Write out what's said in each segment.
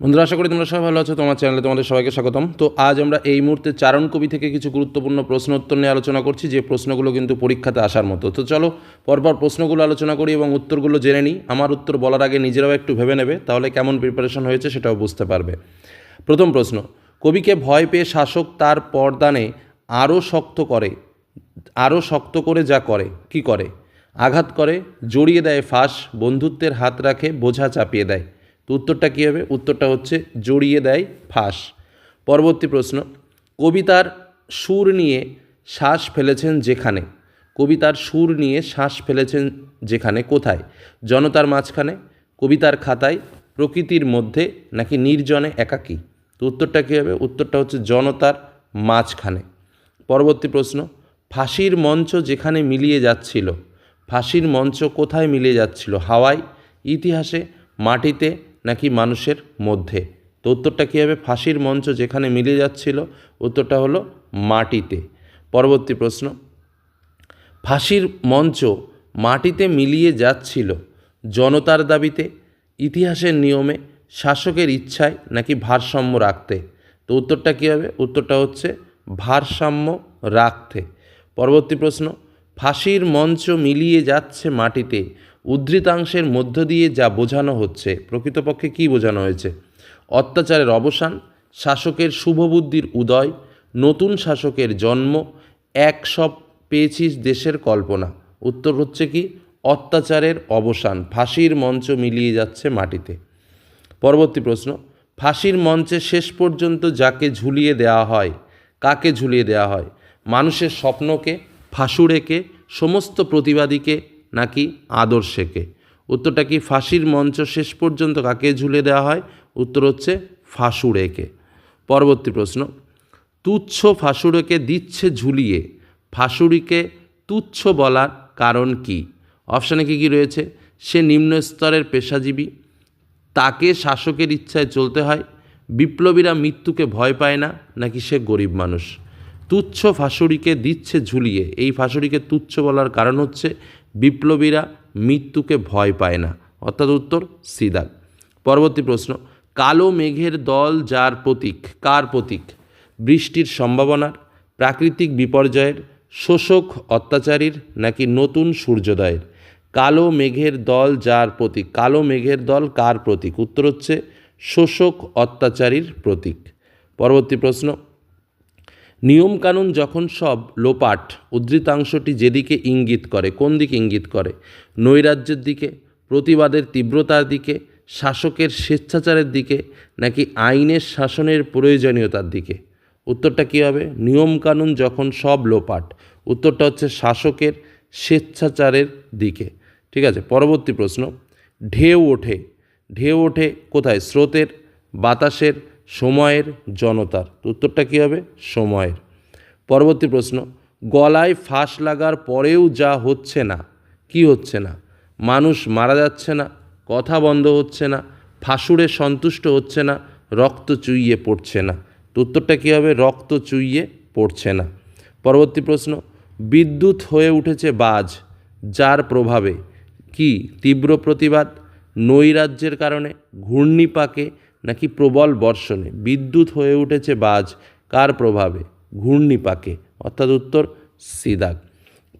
বন্ধুরা, আশা করি তোমরা সবাই ভালো আছো, তোমার চ্যানেলে তোমাদের সবাইকে স্বাগতম। তো আজ আমরা এই মুহূর্তে চারণ কবি থেকে কিছু গুরুত্বপূর্ণ প্রশ্ন উত্তর নিয়ে আলোচনা করছি, যে প্রশ্নগুলো কিন্তু পরীক্ষাতে আসার মতো। তো চলো, পরপর প্রশ্নগুলো আলোচনা করি এবং উত্তরগুলো জেনে নিই। আমার উত্তর বলার আগে নিজেরাও একটু ভেবে নেবে, তাহলে কেমন প্রিপারেশন হয়েছে সেটাও বুঝতে পারবে। প্রথম প্রশ্ন, কবিকে ভয় পেয়ে শাসক তার পরদানে আরও শক্ত করে আরও শক্ত করে যা করে, কি করে? আঘাত করে, জড়িয়ে দেয় ফাঁস, বন্ধুত্বের হাত রাখে, বোঝা চাপিয়ে দেয়। তো উত্তরটা কী হবে? উত্তরটা হচ্ছে জড়িয়ে দেয় ফাঁস। পরবর্তী প্রশ্ন, কবিতার সুর নিয়ে শ্বাস ফেলেছেন যেখানে? কবিতার সুর নিয়ে শ্বাস ফেলেছেন যেখানে? কোথায়? জনতার মাঝখানে, কবিতার খাতায়, প্রকৃতির মধ্যে নাকি নির্জনে একাকী? তো উত্তরটা কী হবে? উত্তরটা হচ্ছে জনতার মাঝখানে। পরবর্তী প্রশ্ন, ফাঁসির মঞ্চ যেখানে মিলিয়ে যাচ্ছিল? ফাঁসির মঞ্চ কোথায় মিলিয়ে যাচ্ছিল? হাওয়ায় ইতিহাসে মাটিতে নাকি মানুষের মধ্যে? তো উত্তরটা কী হবে? ফাঁসির মঞ্চ যেখানে মিলিয়ে যাচ্ছিল, উত্তরটা হলো মাটিতে। পরবর্তী প্রশ্ন। ফাঁসির মঞ্চ মাটিতে মিলিয়ে যাচ্ছিল জনতার দাবিতে, ইতিহাসের নিয়মে, শাসকের ইচ্ছায় নাকি ভারসাম্য রাখতে? তো উত্তরটা কী হবে? উত্তরটা হচ্ছে ভারসাম্য রাখতে। পরবর্তী প্রশ্ন। ফাঁসির মঞ্চ মিলিয়ে যাচ্ছে মাটিতে উদ্ধৃতাংশের মধ্য দিয়ে যা বোঝানো হচ্ছে, প্রকৃতপক্ষে কী বোঝানো হয়েছে? অত্যাচারের অবসান, শাসকের শুভবুদ্ধির উদয়, নতুন শাসকের জন্ম, এক সব পেয়েছিস দেশের কল্পনা। উত্তর হচ্ছে কি? অত্যাচারের অবসান, ফাঁসির মঞ্চ মিলিয়ে যাচ্ছে মাটিতে। পরবর্তী প্রশ্ন, ফাঁসির মঞ্চে শেষ পর্যন্ত যাকে ঝুলিয়ে দেওয়া হয়, কাকে ঝুলিয়ে দেওয়া হয়? মানুষের স্বপ্নকে, ফাঁসুড়েকে, সমস্ত প্রতিবাদীকে নাকি আদর্শেকে? উত্তরটা কি, ফাঁসির মঞ্চ শেষ পর্যন্ত কাকে ঝুলিয়ে দেওয়া হয়? উত্তর হচ্ছে ফাঁসুড়েকে। পরবর্তী প্রশ্ন, তুচ্ছ ফাঁসুড়েকে দিচ্ছে ঝুলিয়ে, ফাঁসুড়িকে তুচ্ছ বলার কারণ কি? অপশানে কী কী রয়েছে? সে নিম্ন স্তরের পেশাজীবী, তাকে শাসকের ইচ্ছায় চলতে হয়, বিপ্লবীরা মৃত্যুকে ভয় পায় না, নাকি সে গরিব মানুষ? তুচ্ছ ফাঁসুড়িকে দিচ্ছে ঝুলিয়ে, এই ফাঁসুড়িকে তুচ্ছ বলার কারণ হচ্ছে বিপ্লবীরা মৃত্যুকে ভয় পায় না। অর্থাৎ উত্তর সিদাক পরবর্তী প্রশ্ন, কালো মেঘের দল যার প্রতীক, কার প্রতীক? বৃষ্টির সম্ভাবনার, প্রাকৃতিক বিপর্যয়ের, শোষক অত্যাচারীর নাকি নতুন সূর্যোদয়ের? কালো মেঘের দল যার প্রতীক, কালো মেঘের দল কার প্রতীক? উত্তর হচ্ছে, শোষক অত্যাচারীর প্রতীক। পরবর্তী প্রশ্ন নিয়মকানুন যখন সব লোপাট, উদ্ধৃতাংশটি যেদিকে ইঙ্গিত করে, কোন দিকে ইঙ্গিত করে? নৈরাজ্যের দিকে, প্রতিবাদের তীব্রতার দিকে, শাসকের স্বেচ্ছাচারের দিকে, নাকি আইনের শাসনের প্রয়োজনীয়তার দিকে? উত্তরটা কী হবে? নিয়মকানুন যখন সব লোপাট, উত্তরটা হচ্ছে শাসকের স্বেচ্ছাচারের দিকে। ঠিক আছে, পরবর্তী প্রশ্ন। ঢেউ ওঠে। ঢেউ ওঠে কোথায়? স্রোতের, বাতাসের সময়ের জনতার। উত্তরটা কী হবে? সময়ের। পরবর্তী প্রশ্ন, গলায় ফাঁস লাগার পরেও যা হচ্ছে না, কি হচ্ছে না? মানুষ মারা যাচ্ছে না, কথা বন্ধ হচ্ছে না, ফাঁসুড়ে সন্তুষ্ট হচ্ছে না, রক্ত চুইয়ে পড়ছে না। তো উত্তরটা কী হবে? রক্ত চুইয়ে পড়ছে না। পরবর্তী প্রশ্ন, বিদ্যুৎ হয়ে উঠেছে বাজ, যার প্রভাবে কি? তীব্র প্রতিবাদ নৈরাজ্যের কারণে, ঘূর্ণিপাকে নাকি প্রবল বর্ষণে? বিদ্যুৎ হয়ে উঠেছে বাজ। কার প্রভাবে? ঘূর্ণিপাকে। অর্থাৎ উত্তর, সিদাক।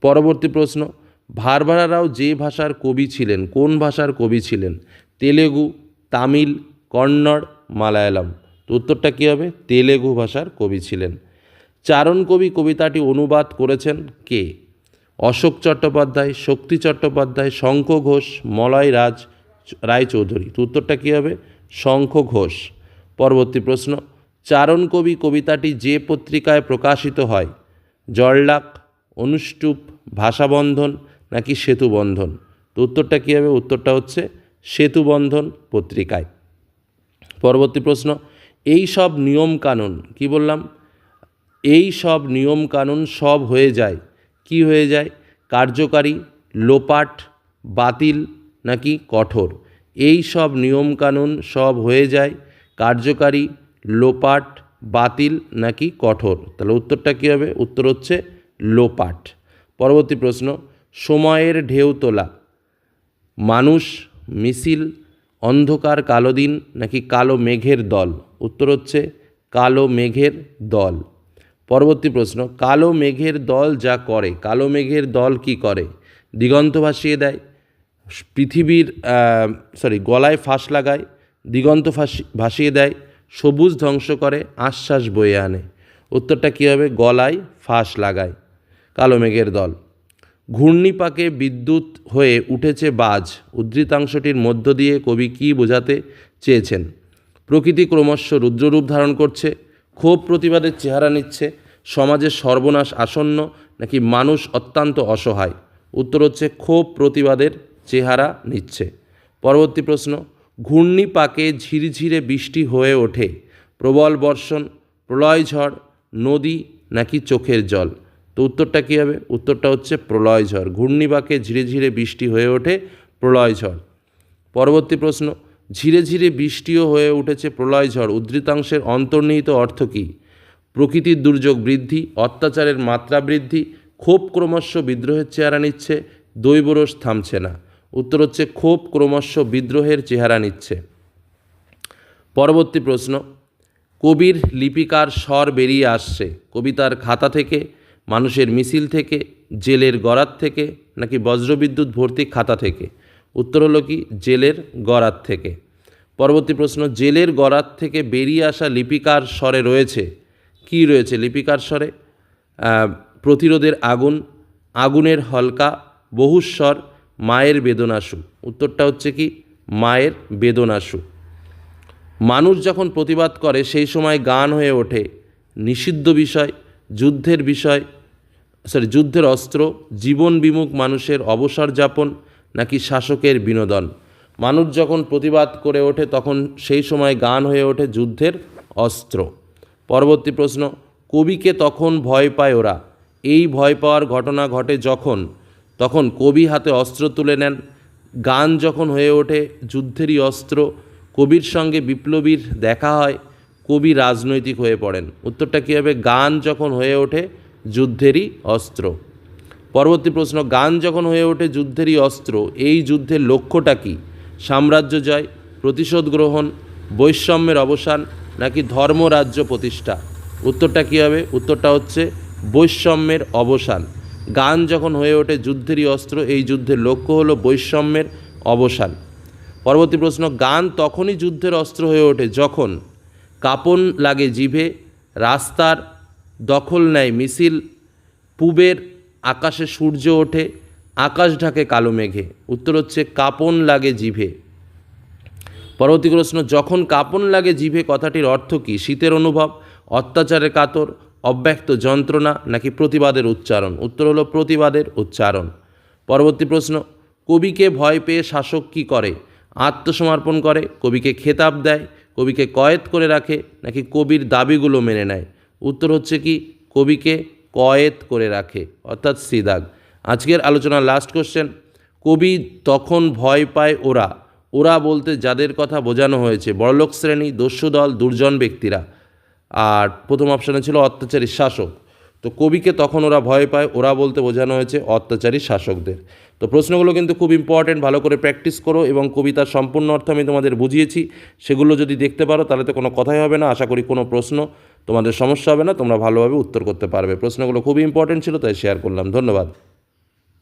পরবর্তী প্রশ্ন ভারভারা রাও যে ভাষার কবি ছিলেন, কোন ভাষার কবি ছিলেন? তেলেগু, তামিল, কন্নড়, মালায়ালাম। উত্তরটা কী হবে? তেলেগু ভাষার কবি ছিলেন। চারণ কবি কবিতাটি অনুবাদ করেছেন কে? অশোক চট্টোপাধ্যায়, শক্তি চট্টোপাধ্যায়, শঙ্খ ঘোষ, মলয় রাজ, রায়চৌধুরী। উত্তরটা কী হবে? শঙ্খ ঘোষ পরবর্তী প্রশ্ন, চারণ কবি কবিতাটি যে পত্রিকায় প্রকাশিত হয় জরলাক অনুষ্টুপ, ভাষাবন্ধন নাকি সেতুবন্ধন? তো উত্তরটা কী হবে? উত্তরটা হচ্ছে সেতুবন্ধন পত্রিকায়। পরবর্তী প্রশ্ন, এই সব নিয়মকানুন কি বললাম? এই সব নিয়মকানুন সব হয়ে যায়, কি হয়ে যায়? কার্যকারী, লোপাট, বাতিল নাকি কঠোর? এই সব নিয়মকানুন সব হয়ে যায়, কার্যকারী, লোপাট, বাতিল নাকি কঠোর? তাহলে উত্তরটা কী হবে? উত্তর হচ্ছে লোপাট। পরবর্তী প্রশ্ন, সময়ের ঢেউ তোলা। মানুষ, মিছিল, অন্ধকার কালো দিন নাকি কালো মেঘের দল? উত্তর হচ্ছে কালো মেঘের দল। পরবর্তী প্রশ্ন, কালো মেঘের দল যা করে, কালো মেঘের দল কি করে? দিগন্ত ভাসিয়ে দেয় পৃথিবীর সরি গলায় ফাঁস লাগায়, দিগন্ত ফাঁসি, ভাসিয়ে দেয়, সবুজ ধ্বংস করে, আশ্বাস বয়ে আনে। উত্তরটা কী হবে? গলায় ফাঁস লাগায়। কালো মেঘের দল। ঘূর্ণিপাকে বিদ্যুৎ হয়ে উঠেছে বাজ। উদ্ধৃতাংশটির মধ্য দিয়ে কবি কী বোঝাতে চেয়েছেন? প্রকৃতি ক্রমশ রুদ্ররূপ ধারণ করছে, ক্ষোভ প্রতিবাদের চেহারা নিচ্ছে, সমাজের সর্বনাশ আসন্ন, নাকি মানুষ অত্যন্ত অসহায়? উত্তর হচ্ছে ক্ষোভ প্রতিবাদের চেহারা নিচ্ছে। পরবর্তী প্রশ্ন, ঘূর্ণিপাকে ঝিরঝিরে বৃষ্টি হয়ে ওঠে, প্রবল বর্ষণ, প্রলয় ঝড়, নদী নাকি চোখের জল? তো উত্তরটা কী হবে? উত্তরটা হচ্ছে প্রলয় ঝড়। ঘূর্ণিপাকে ঝিরে ঝিরে বৃষ্টি হয়ে ওঠে, প্রলয় ঝড়। পরবর্তী প্রশ্ন ঝিরে ঝিরে বৃষ্টিও হয়ে উঠেছে, প্রলয় ঝড়। উদ্ধৃতাংশের অন্তর্নিহিত অর্থ কী? প্রকৃতির দুর্যোগ বৃদ্ধি, অত্যাচারের মাত্রা বৃদ্ধি, ক্ষোভ ক্রমশ বিদ্রোহের চেহারা নিচ্ছে দৈবরস থামছে না। উত্তর হচ্ছে, ক্ষোভ ক্রমশ বিদ্রোহের চেহারা নিচ্ছে। পরবর্তী প্রশ্ন, কবির লিপিকার স্বর বেরিয়ে আসছে। কবিতার খাতা থেকে, মানুষের মিছিল থেকে, জেলের গড়াত থেকে, নাকি বজ্রবিদ্যুৎ ভর্তি খাতা থেকে? উত্তর হলো কি, জেলের গড়াত থেকে। পরবর্তী প্রশ্ন, জেলের গড়াত থেকে বেরিয়ে আসা লিপিকার স্বরে রয়েছে। কি রয়েছে লিপিকার স্বরে? প্রতিরোধের আগুন, আগুনের হলকা, বহুস্বর মায়ের বেদনাসু উত্তরটা হচ্ছে কি? মায়ের বেদনাসু মানুষ যখন প্রতিবাদ করে, সেই সময় গান হয়ে ওঠে। নিষিদ্ধ বিষয়, যুদ্ধের বিষয় সরি যুদ্ধের অস্ত্র, জীবন বিমুখ মানুষের অবসর যাপন, নাকি শাসকের বিনোদন। মানুষ যখন প্রতিবাদ করে ওঠে, তখন সেই সময় গান হয়ে ওঠে যুদ্ধের অস্ত্র। পরবর্তী প্রশ্ন, কবিকে তখন ভয় পায় ওরা? এই ভয় পাওয়ার ঘটনা ঘটে যখন তখন কবি হাতে অস্ত্র তুলে নেন। গান যখন হয়ে ওঠে, যুদ্ধেরই অস্ত্র। কবির সঙ্গে বিপ্লবীর দেখা হয়, কবি রাজনৈতিক হয়ে পড়েন। উত্তরটা কী হবে? গান যখন হয়ে ওঠে, যুদ্ধেরই অস্ত্র। পরবর্তী প্রশ্ন, গান যখন হয়ে ওঠে, যুদ্ধেরই অস্ত্র। এই যুদ্ধের লক্ষ্যটা কী? সাম্রাজ্য জয়, প্রতিশোধ গ্রহণ, বৈষম্যের অবসান, নাকি ধর্মরাজ্য প্রতিষ্ঠা? উত্তরটা কী হবে? উত্তরটা হচ্ছে বৈষম্যের অবসান। গান যখন হয়ে ওঠে যুদ্ধেরই অস্ত্র, এই যুদ্ধের লক্ষ্য হলো বৈষম্যের অবসান। পরবর্তী প্রশ্ন, গান তখনই যুদ্ধের অস্ত্র হয়ে ওঠে যখন কাপন লাগে জিভে, রাস্তার দখল নেয় মিছিল, পূবের আকাশে সূর্য ওঠে, আকাশ ঢাকে কালো মেঘে। উত্তর হচ্ছে, কাপন লাগে জিভে। পরবর্তী প্রশ্ন, যখন কাপন লাগে জিভে, কথাটির অর্থ কী? শীতের অনুভব, অত্যাচারের কাতর অব্যক্ত যন্ত্রণা নাকি প্রতিবাদের উচ্চারণ? উত্তর হলো প্রতিবাদের উচ্চারণ। পরবর্তী প্রশ্ন, কবিকে ভয় পেয়ে শাসক কী করে? আত্মসমর্পণ করে, কবিকে খেতাব দেয়, কবিকে কয়েদ করে রাখে, নাকি কবির দাবিগুলো মেনে নেয়? উত্তর হচ্ছে কি, কবিকে কয়েত করে রাখে, অর্থাৎ সিদাগ। আজকের আলোচনার লাস্ট কোশ্চেন কবি তখন ভয় পায় ওরা? ওরা বলতে যাদের কথা বোঝানো হয়েছে, বড়লোক শ্রেণি, দস্যু দল, দুর্জন ব্যক্তিরা। আর প্রথম অপশানে ছিল অত্যাচারী শাসক। তো কবিকে তখন ওরা ভয় পায়, ওরা বলতে বোঝানো হয়েছে অত্যাচারী শাসকদের। তো প্রশ্নগুলো কিন্তু খুব ইম্পর্টেন্ট ভালো করে প্র্যাকটিস করো এবং কবিতার সম্পূর্ণ অর্থ আমি তোমাদের বুঝিয়েছি। সেগুলো যদি দেখতে পারো তাহলে তো কোনো কথাই হবে না, আশা করি কোনো প্রশ্ন তোমাদের সমস্যা হবে না, তোমরা ভালোভাবে উত্তর করতে পারবে। প্রশ্নগুলো খুবই ইম্পর্টেন্ট ছিল, তাই শেয়ার করলাম। ধন্যবাদ।